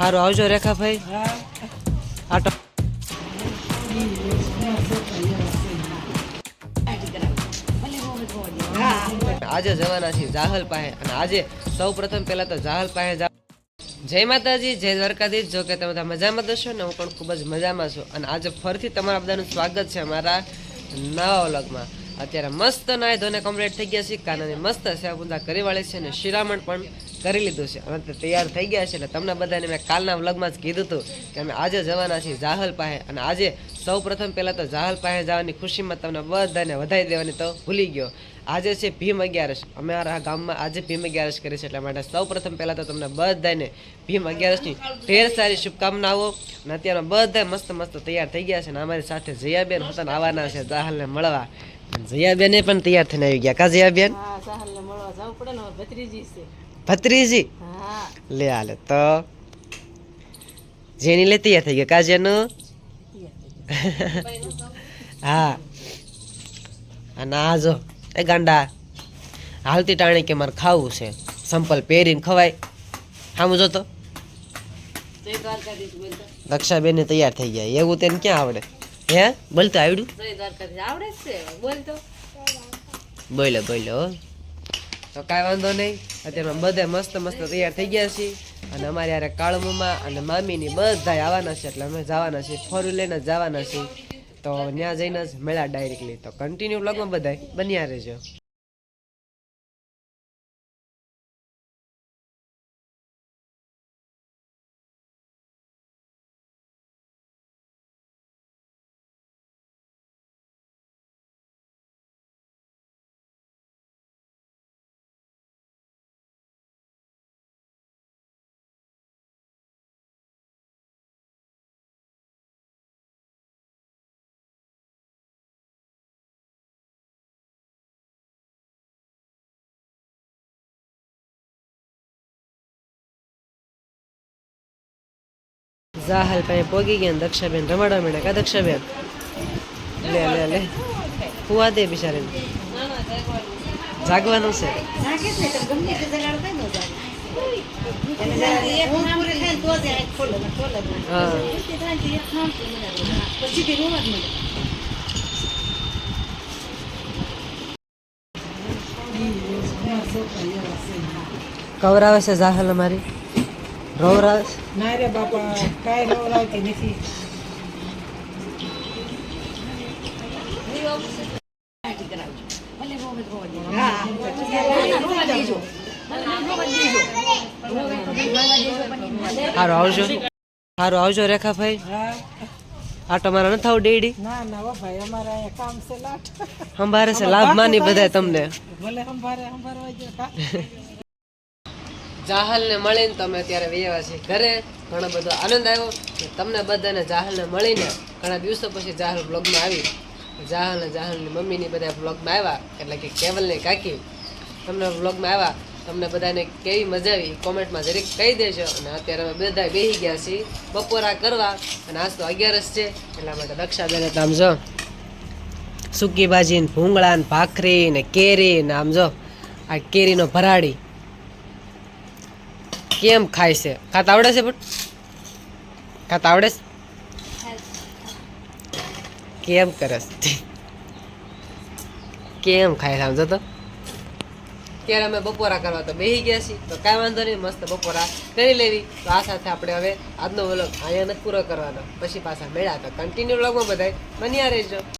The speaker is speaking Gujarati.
સારું આવજો રેખાભાઈ આટો આજે જવાના છીએ જાહલ પાસે અને આજે સૌ પ્રથમ પહેલા તો જાહલ પાસે જય માતાજી, જય દ્વારકાધીશ. જો કે તમે બધા મજામાં છો ને, હું પણ ખૂબ જ મજામાં છું. અને આજે ફરીથી તમારા બધાનું સ્વાગત છે અમારા નવા વ્લોગમાં. અત્યારે મસ્ત નાય ધોને કમ્પ્લીટ થઈ ગયા છે કાનાની મસ્ત સેવા બુંદા કરી વાળી છે અને શિરામણ પણ કરી લીધું છે. તે તૈયાર થઈ ગયા છે એટલે તમને બધાને મેં કાલના વ્લોગમાં જ કીધું હતું કે અમે આજે જવાના છીએ જાહલ પાસે અને આજે સૌ પ્રથમ પહેલાં તો જાહલ પાસે જવાની ખુશીમાં તમને બધાને વધાઈ દેવાની તો ભૂલી ગયો. આજે છે ભીમ અગિયારસ. અમે આ ગામમાં આજે ભીમ અગિયારસ કરી છે એટલા માટે સૌ પ્રથમ પહેલાં તો તમને બધાને ભીમ અગિયારસની ઢેર સારી શુભકામનાઓ અને અત્યારે બધા મસ્ત મસ્ત તૈયાર થઈ ગયા છે અને અમારી સાથે જયાબેન હતા આવવાના છે જાહલને મળવા. જયાબેને પણ તૈયાર થઈને આવી ગયા કા જયાબેન? હા સાહલને મળવા જવું પડે ને ભત્રીજી છે. ભત્રીજી. હા. લે હાલે તો જેની લે તૈયાર થઈ ગયા કાજેનું હા. અને આ જો એ ગાંડા હાલતી ટાણી કે મારે ખાવું છે. સંપલ પહેરીને ખવાય. સામું જો તો. જય દ્વારકાધીશ તૈયાર થઈ ગયા. એવું તેને ક્યાં આવડે? હે? બોલતો આવડ્યું. જય દ્વારકાધીશ. આવડે છે. બોલતો બોલો બોલો. હો. તો કાંઈ વાંધો નહીં. અત્યારે બધા મસ્ત મસ્ત તૈયાર થઈ ગયા છીએ. અને અમારે યારે કાળમુમાં અને મામીની બધા આવવાના છે, એટલે અમે જવાના છીએ, ફોર લઈને જવાના છીએ. તો ત્યાં જઈને જ મેળા ડાયરેક્ટલી. તો કન્ટિન્યુ લગમાં બધા બન્યા રહેજો. જાહલ પાસે પોગી ગયા ને દક્ષાબેન રમાડવા માંડ્યા કા દક્ષાબેન લે લે લે હુવા દે બિચારીને જાગવાનું છે હા કવરાવે છે જાહલ અમારી રોવરાવે છે ના રે બાપા કાંઈ રવરાવતી નથી. સારું આવજો. સારું આવજો રેખાભાઈ. ભાઈ આ તમારા ન થાવ ડેડી ના ના ઓ ભાઈ અમારે અહીંયા કામ છે લાટ. સંભારે છે લાભ માની બધા તમને. ભલે સંભારે સંભારવા જો. કા જાહલ ને મળીને તમે અત્યારે વ્યવા છે ઘરે. ઘણો બધો આનંદ આવ્યો. તમને બધાને જાહલ ને મળીને ઘણા દિવસો પછી જાહલ બ્લોગમાં આવી. જાહલ જાહલની મમ્મીની બધા બ્લોગમાં આવ્યા. એટલે કે કેવલ ને કાકી. તમને બ્લોગમાં આવ્યા. તમને બધાને કેવી મજા આવી કોમેન્ટમાં જરીક કહી દેજો. અને અત્યારે અમે બધા બેસી ગયા છીએ બપોરા કરવા. અને આજ તો અગિયારસ છે. એટલા માટે દક્ષાબેને તો આમ જો સૂકી ભાજી ને ભૂંગળા ને ભાખરી ને કેરી ને આમ જો આ કેરીનો ભરાડી કેમ ખાય છે? ખાતા આવડે છે પણ? ખાતા આવડે છે? કેમ કરે છે? કેમ ખાય સમજો તો? ત્યારે અમે બપોરા કરવા તો બેસી ગયા છીએ. તો કાંઈ વાંધો નહીં, મસ્ત બપોરા કરી લેવી. તો આ સાથે આપણે હવે આજનો વ્લોગ અહીંયા પૂરો કરવાનો. પછી પાછા મેળા તો કન્ટિન્યુ વ્લોગમાં બધાય. બન્યા રહેજો.